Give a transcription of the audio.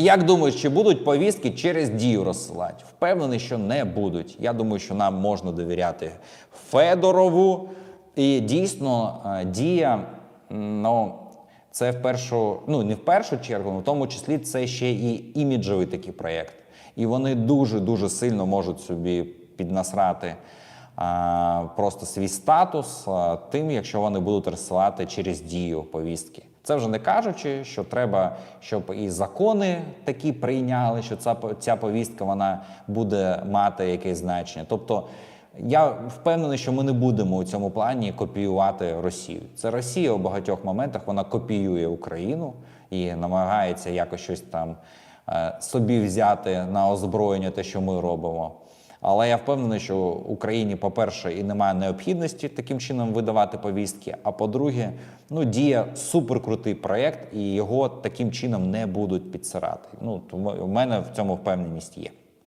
Як думаєш, чи будуть повістки через дію розсилати? Впевнений, що не будуть. Я думаю, що нам можна довіряти Федорову. І дійсно, е, дія, ну, це в першу, ну не в першу чергу, але в тому числі це ще і іміджовий такий проєкт. І вони дуже дуже сильно можуть собі піднасрати а, просто свій статус а, тим, якщо вони будуть розсилати через дію повістки. Це вже не кажучи, що треба, щоб і закони такі прийняли, що ця, ця повістка вона буде мати якесь значення. Тобто я впевнений, що ми не будемо у цьому плані копіювати Росію. Це Росія у багатьох моментах вона копіює Україну і намагається якось щось там е, собі взяти на озброєння те, що ми робимо. Але я впевнений, що Україні, по-перше, і немає необхідності таким чином видавати повістки. А по-друге, ну діє суперкрутий проєкт, і його таким чином не будуть підсирати. Ну тому в мене в цьому впевненість є.